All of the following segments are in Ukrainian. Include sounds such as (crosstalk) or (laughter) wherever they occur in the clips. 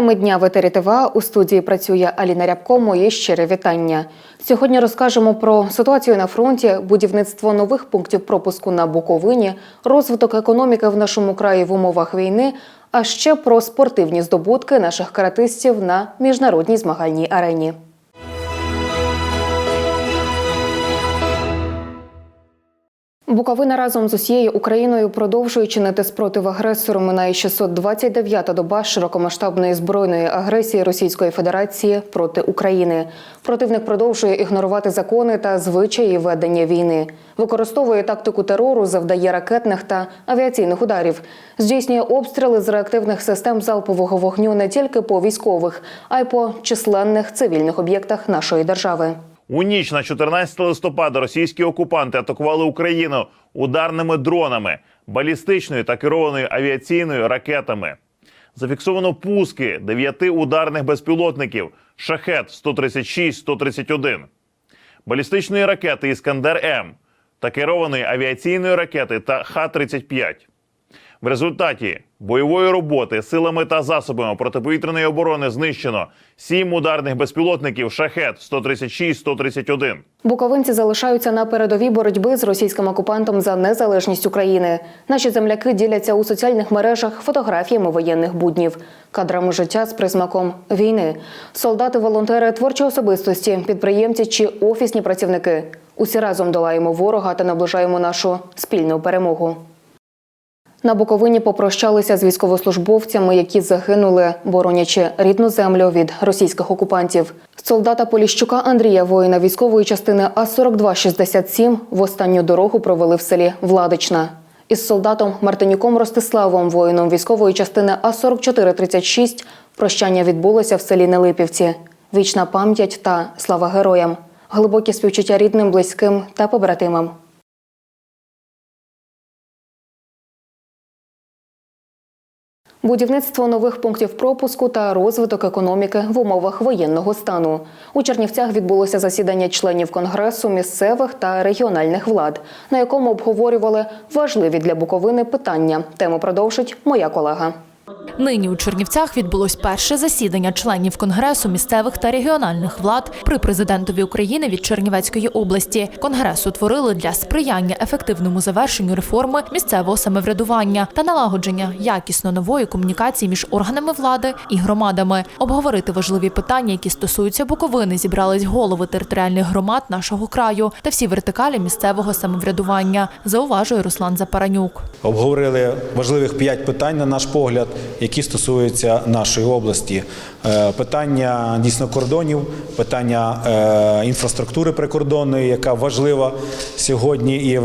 Теми дня в етері ТВА у студії працює Аліна Рябко. Моє щире вітання. Сьогодні розкажемо про ситуацію на фронті, будівництво нових пунктів пропуску на Буковині, розвиток економіки в нашому краї в умовах війни, а ще про спортивні здобутки наших каратистів на міжнародній змагальній арені. Буковина разом з усією Україною продовжує чинити спротив агресору. Минає 629-та доба широкомасштабної збройної агресії Російської Федерації проти України. Противник продовжує ігнорувати закони та звичаї ведення війни, використовує тактику терору, завдає ракетних та авіаційних ударів, здійснює обстріли з реактивних систем залпового вогню не тільки по військових, а й по численних цивільних об'єктах нашої держави. У ніч на 14 листопада російські окупанти атакували Україну ударними дронами, балістичною та керованою авіаційною ракетами. Зафіксовано пуски дев'яти ударних безпілотників шахет 136-131, балістичної ракети Іскандер М та керованої авіаційної ракети та Х-35. В результаті бойової роботи силами та засобами протиповітряної оборони знищено сім ударних безпілотників шахет 136-131. Буковинці залишаються на передовій боротьби з російським окупантом за незалежність України. Наші земляки діляться у соціальних мережах фотографіями воєнних буднів, кадрами життя з присмаком війни. Солдати, волонтери, творчі особистості, підприємці чи офісні працівники. Усі разом долаємо ворога та наближаємо нашу спільну перемогу. На Буковині попрощалися з військовослужбовцями, які загинули, боронячи рідну землю від російських окупантів. Солдата Поліщука Андрія, воїна військової частини А-4267, в останню дорогу провели в селі Владична. Із солдатом Мартинюком Ростиславом, воїном військової частини А-4436, прощання відбулося в селі Нелипівці. Вічна пам'ять та слава героям, глибокі співчуття рідним, близьким та побратимам. Будівництво нових пунктів пропуску та розвиток економіки в умовах воєнного стану у Чернівцях відбулося засідання членів конгресу місцевих та регіональних влад, на якому обговорювали важливі для Буковини питання. Тему продовжить моя колега. Нині у Чернівцях відбулось перше засідання членів конгресу місцевих та регіональних влад при президентові України від Чернівецької області. Конгрес утворили для сприяння ефективному завершенню реформи місцевого самоврядування та налагодження якісно нової комунікації між органами влади і громадами. Обговорити важливі питання, які стосуються Буковини, зібрались голови територіальних громад нашого краю та всі вертикалі місцевого самоврядування. Зауважує Руслан Запаранюк. Обговорили важливих п'ять питань, на наш погляд, які стосуються нашої області. Е, Питання дійсно кордонів, питання е, інфраструктури прикордонної, яка важлива сьогодні і є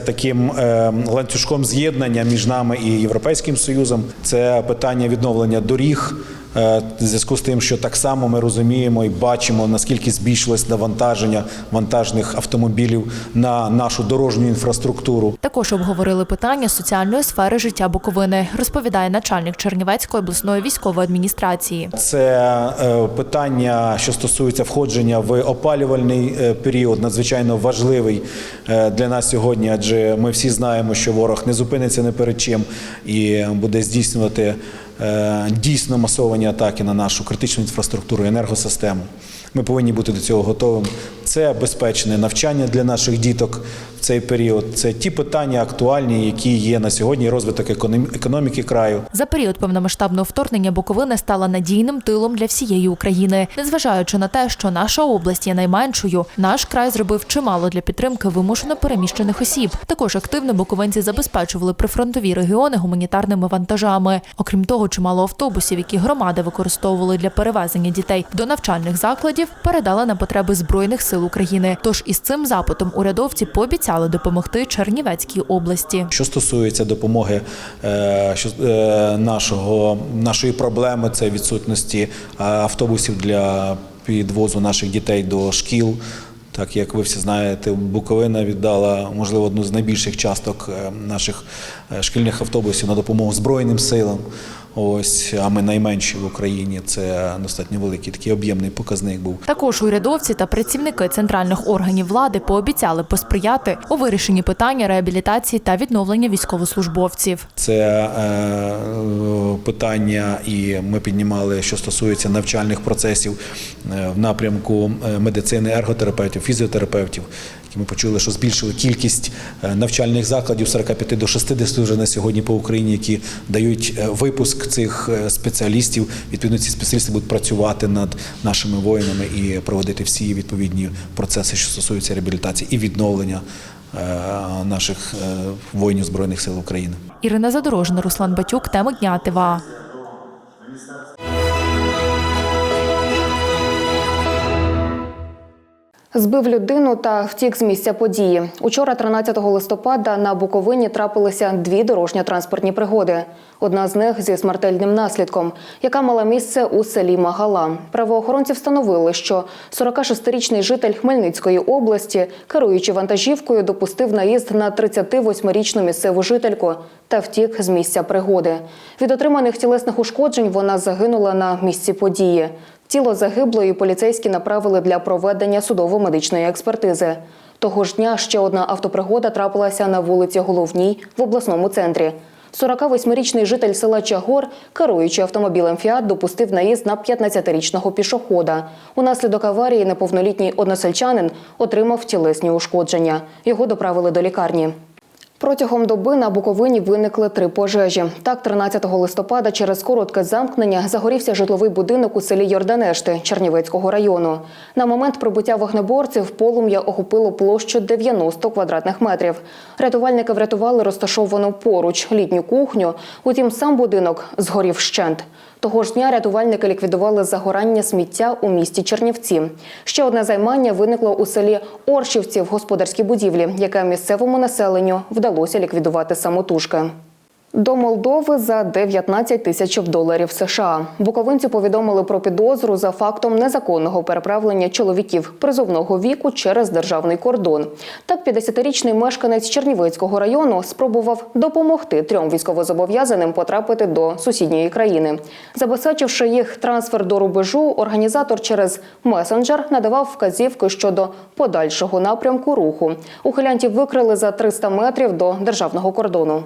таким е, ланцюжком з'єднання між нами і Європейським Союзом. Це питання відновлення доріг. Е, В зв'язку з тим, що так само ми розуміємо і бачимо, наскільки збільшилось навантаження вантажних автомобілів на нашу дорожню інфраструктуру. Також обговорили питання соціальної сфери життя Буковини, розповідає начальник Чернівецької обласної військової адміністрації. Це е, питання, що стосується входження в опалювальний е, період, надзвичайно важливий для нас сьогодні, адже ми всі знаємо, що ворог не зупиниться не перед чим і буде здійснювати дійсно масовані атаки на нашу критичну інфраструктуру, енергосистему. Ми повинні бути до цього готовими. Це безпечне навчання для наших діток в цей період. Це ті питання актуальні, які є на сьогодні. Розвиток економ- економіки краю. За період повномасштабного вторгнення Буковина стала надійним тилом для всієї України. Незважаючи на те, що наша область є найменшою, наш край зробив чимало для підтримки вимушено переміщених осіб. Також активно буковинці забезпечували прифронтові регіони гуманітарними вантажами. Окрім того, чимало автобусів, які громади використовували для перевезення дітей до навчальних закладів, передали на потреби збройних сил України. Тож із цим запитом урядовці пообіцяли допомогти Чернівецькій області. Що стосується допомоги е, е, нашого, нашої проблеми, це відсутності е, автобусів для підвозу наших дітей до шкіл. Так як ви всі знаєте, Буковина віддала можливо одну з найбільших часток наших шкільних автобусів на допомогу Збройним силам. Ось, а ми найменші в Україні. Це достатньо великий такий об'ємний показник був. Також урядовці та працівники центральних органів влади пообіцяли посприяти у вирішенні питання реабілітації та відновлення військовослужбовців. Це е, питання, і ми піднімали, що стосується навчальних процесів е, в напрямку е, медицини, ерготерапевтів, фізіотерапевтів. Ми почули, що збільшили кількість е, навчальних закладів з 45 до 60 вже на сьогодні по Україні, які дають е, випуск цих е, спеціалістів. Відповідно, ці спеціалісти будуть працювати над нашими воїнами і проводити всі відповідні процеси, що стосуються реабілітації і відновлення наших воїнів збройних сил України. Ірина Задорожна, Руслан Батюк, теми дня ТВА. Збив людину та втік з місця події. Учора, 13 листопада, на Буковині трапилися дві дорожньо-транспортні пригоди. Одна з них зі смертельним наслідком, яка мала місце у селі Магала. Правоохоронці встановили, що 46-річний житель Хмельницької області, керуючи вантажівкою, допустив наїзд на 38-річну місцеву жительку та втік з місця пригоди. Від отриманих тілесних ушкоджень вона загинула на місці події. Тіло загиблої поліцейські направили для проведення судово-медичної експертизи. Того ж дня ще одна автопригода трапилася на вулиці Головній в обласному центрі. 48-річний житель села Чагор, керуючи автомобілем «Фіат», допустив наїзд на 15-річного пішохода. Унаслідок аварії неповнолітній односельчанин отримав тілесні ушкодження. Його доправили до лікарні. Протягом доби на Буковині виникли три пожежі. Так, 13 листопада через коротке замкнення загорівся житловий будинок у селі Йорданешти Чернівецького району. На момент прибуття вогнеборців полум'я охопило площу 90 квадратних метрів. Рятувальники врятували розташовану поруч літню кухню. Утім, сам будинок згорів вщент. Того ж дня рятувальники ліквідували загорання сміття у місті Чернівці. Ще одне займання виникло у селі Оршівці в господарській будівлі, яке місцевому населенню вдалося ліквідувати самотужки. До Молдови за 19 тисяч доларів США. Буковинці повідомили про підозру за фактом незаконного переправлення чоловіків призовного віку через державний кордон. Так, 50-річний мешканець Чернівецького району спробував допомогти трьом військовозобов'язаним потрапити до сусідньої країни. Забезпечивши їх трансфер до рубежу, організатор через месенджер надавав вказівки щодо подальшого напрямку руху. Ухилянтів викрили за 300 метрів до державного кордону.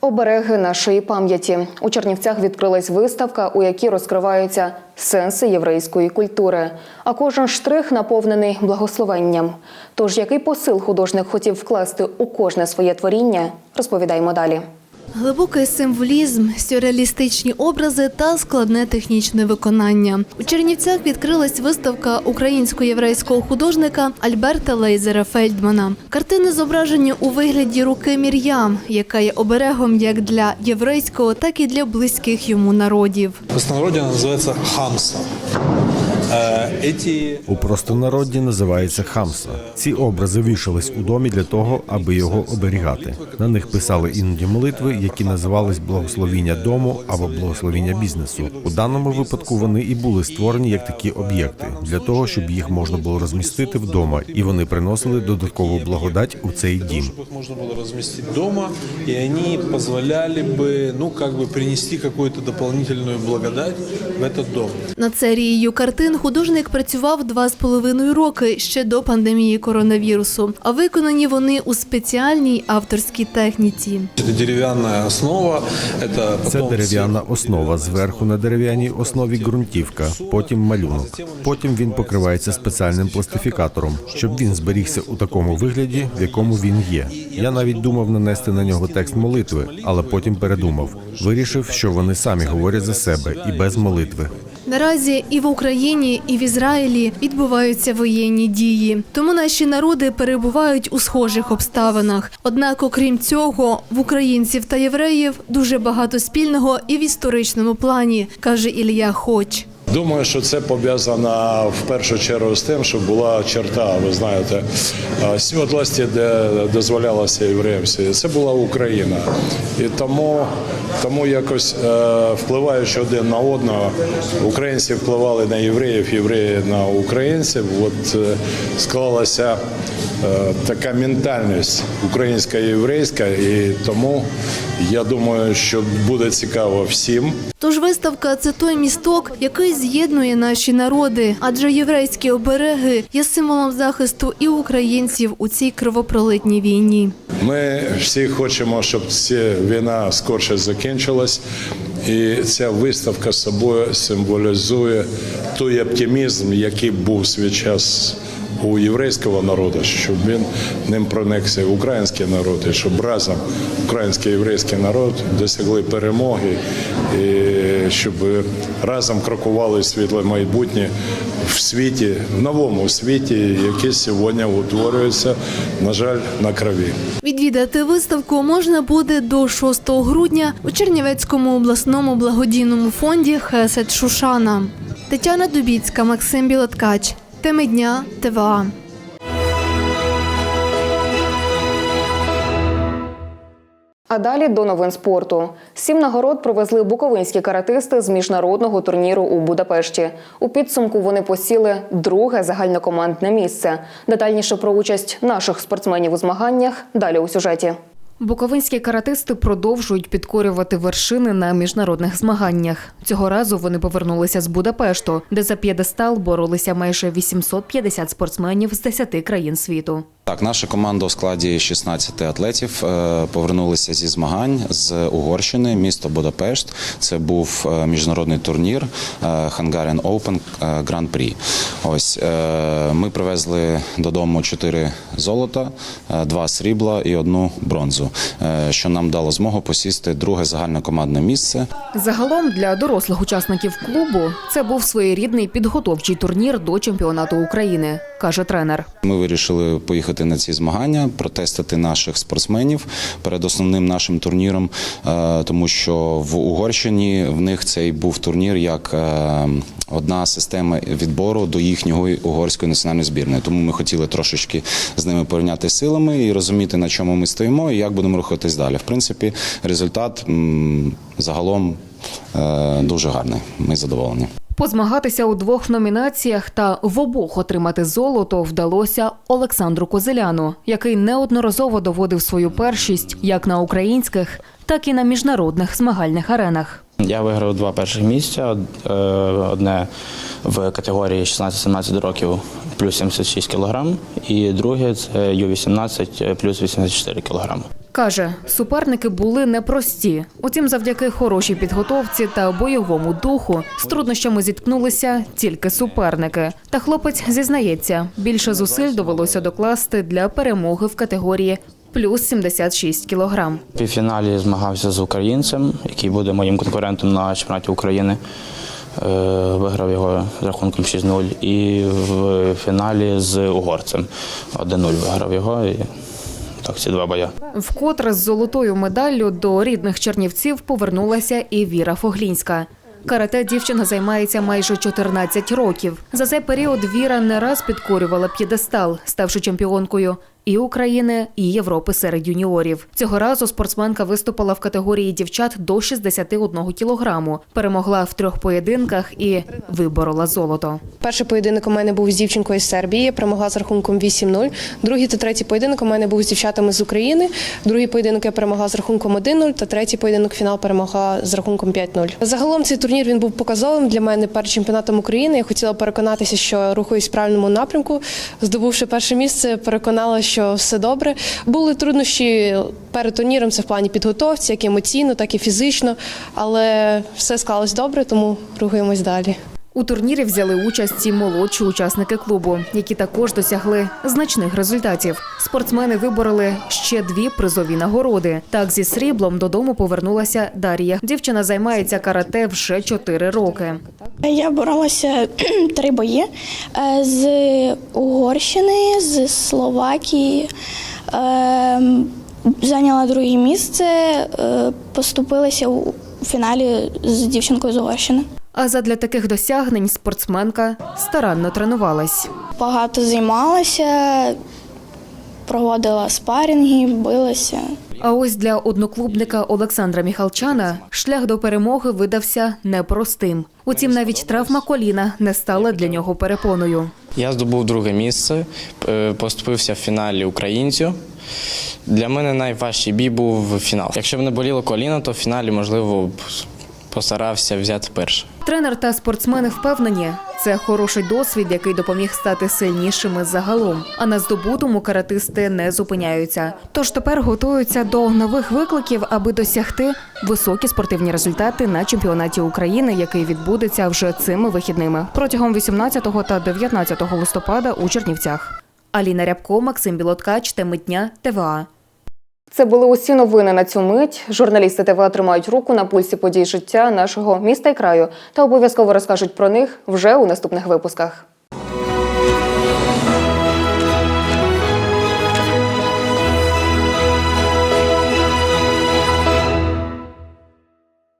Обереги нашої пам'яті у Чернівцях відкрилась виставка, у якій розкриваються сенси єврейської культури. А кожен штрих наповнений благословенням. Тож який посил художник хотів вкласти у кожне своє творіння, розповідаємо далі. Глибокий символізм, сюрреалістичні образи та складне технічне виконання. У Чернівцях відкрилась виставка українсько-єврейського художника Альберта Лейзера Фельдмана. Картини зображені у вигляді руки Мір'ям, яка є оберегом як для єврейського, так і для близьких йому народів. В она хамса. Э, Эти У простонароді називається хамса. Ці образи вішались у домі для того, аби його оберігати. На них писали іноді молитви, які називались благословіння дому або благословіння бізнесу. У даному випадку вони і були створені як такі об'єкти для того, щоб їх можна було розмістити вдома, і вони приносили додаткову благодать у цей дім. чтобы их можно было разместить дома, и они позволяли бы, ну, как бы принести какую-то дополнительную благодать в этот дом. Над серією картин художник працював два з половиною роки ще до пандемії коронавірусу. А виконані вони у спеціальній авторській техніці. Это деревянная основа, это Це дерев'яна основа. Зверху на дерев'яній основі ґрунтівка, потім малюнок. Потім він покривається спеціальним пластифікатором, щоб він зберігся у такому вигляді, в якому він є. Я навіть думав нанести на нього текст молитви, але потім передумав. Вирішив, що вони самі говорять за себе і без молитви. Наразі і в Україні, і в Ізраїлі відбуваються воєнні дії. Тому наші народи перебувають у схожих обставинах. Однак, окрім цього, в українців та євреїв дуже багато спільного і в історичному плані, каже Ілля Хоч. Думаю, що це пов'язано в першу чергу з тим, що була черта, ви знаєте, е, світлості, де дозволялося євреям. Це була Україна. І тому, тому якось е, впливаючи один на одного, українці впливали на євреїв, євреї на українців. От е, склалася така ментальність українська і єврейська, і тому я думаю, що буде цікаво всім. Тож виставка це той місток, який з'єднує наші народи, адже єврейські обереги є символом захисту і українців у цій кровопролитній війні. Ми всі хочемо, щоб ця війна скорше закінчилась, і ця виставка собою символізує той оптимізм, який був свій час у єврейського народу, щоб він ним проникся український народ, і щоб разом український і єврейський народ досягли перемоги, і щоб разом крокували світле майбутнє в світі, в новому світі, який сьогодні утворюється, на жаль, на крові. Відвідати виставку можна буде до 6 грудня у Чернівецькому обласному благодійному фонді Хесед Шушана. Тетяна Дубіцька, Максим Білоткач. Теми дня ТВА. А далі до новин спорту. Сім нагород привезли буковинські каратисти з міжнародного турніру у Будапешті. У підсумку вони посіли друге загальнокомандне місце. Детальніше про участь наших спортсменів у змаганнях далі у сюжеті. Буковинські каратисти продовжують підкорювати вершини на міжнародних змаганнях. Цього разу вони повернулися з Будапешту, де за п'єдестал боролися майже 850 спортсменів з 10 країн світу. Так, наша команда у складі 16 атлетів е, повернулися зі змагань з Угорщини, місто Будапешт. Це був е, міжнародний турнір е, Hungarian Open Grand Prix. Ось ми привезли додому 4 золота, 2 срібла і одну бронзу, е, що нам дало змогу посісти друге загальнокомандне місце. Загалом для дорослих учасників клубу це був своєрідний підготовчий турнір до чемпіонату України, каже тренер. Ми вирішили поїхати на ці змагання, протестити наших спортсменів перед основним нашим турніром, е, тому що в Угорщині в них цей був турнір як е, одна система відбору до їхньої угорської національної збірної. Тому ми хотіли трошечки з ними порівняти силами і розуміти, на чому ми стоїмо і як будемо рухатись далі. В принципі, результат загалом е, дуже гарний. Ми задоволені. Позмагатися у двох номінаціях та в обох отримати золото вдалося Олександру Козеляну, який неодноразово доводив свою першість як на українських, так і на міжнародних змагальних аренах. Я виграв два перших місця. Е, Одне в категорії 16-17 років плюс 76 кілограм, і друге це Ю-18 плюс 84 кілограми. Каже, суперники були непрості. Утім, завдяки хорошій підготовці та бойовому духу з труднощами зіткнулися тільки суперники. Та хлопець зізнається, більше зусиль довелося докласти для перемоги в категорії плюс 76 кілограм. В півфіналі змагався з українцем, який буде моїм конкурентом на чемпіонаті України. Е, Виграв його з рахунком 6-0. І в фіналі з угорцем 1-0 виграв його. І так, ці два бої. Вкотре з золотою медаллю до рідних чернівців повернулася і Віра Фоглінська. Карате дівчина займається майже 14 років. За цей період Віра не раз підкорювала п'єдестал, ставши чемпіонкою і України, і Європи серед юніорів. Цього разу спортсменка виступила в категорії дівчат до 61 кілограму, перемогла в трьох поєдинках і виборола золото. Перший поєдинок у мене був з дівчинкою з Сербії, перемогла з рахунком 8-0. Другий та третій поєдинок у мене був з дівчатами з України. Другий поєдинок я перемогла з рахунком 1-0, та третій поєдинок фінал перемогла з рахунком 5-0. Загалом цей турнір він був показовим для мене перед чемпіонатом України. Я хотіла переконатися, що рухаюсь в правильному напрямку. Здобувши перше місце, переконала, що все добре. Були труднощі перед турніром, це в плані підготовці, як емоційно, так і фізично, але все склалось добре, тому рухаємось далі. У турнірі взяли участь і молодші учасники клубу, які також досягли значних результатів. Спортсмени вибороли ще дві призові нагороди. Так зі сріблом додому повернулася Дар'я. Дівчина займається карате вже чотири роки. Я боролася (clears throat) три бої е, з Угорщини, з Словакії. Ем, Зайняла друге місце, е, поступилася у фіналі з дівчинкою з Угорщини. А задля таких досягнень спортсменка старанно тренувалась. Багато займалася, проводила спарінги, билася. А ось для одноклубника Олександра Міхалчана шлях до перемоги видався непростим. Утім, навіть травма коліна не стала для нього перепоною. Я здобув друге місце, е, поступився в фіналі українцю. Для мене найважчий бій був фінал. Якщо б не боліло коліно, то в фіналі, можливо, б постарався взяти перше. Тренер та спортсмени впевнені, це хороший досвід, який допоміг стати сильнішими загалом. А на здобутому каратисти не зупиняються. Тож тепер готуються до нових викликів, аби досягти високі спортивні результати на чемпіонаті України, який відбудеться вже цими вихідними протягом 18 та 19 листопада у Чернівцях. Аліна Рябко, Максим Білоткач, теми дня, ТВА. Це були усі новини на цю мить. Журналісти ТВА тримають руку на пульсі подій життя нашого міста і краю та обов'язково розкажуть про них вже у наступних випусках.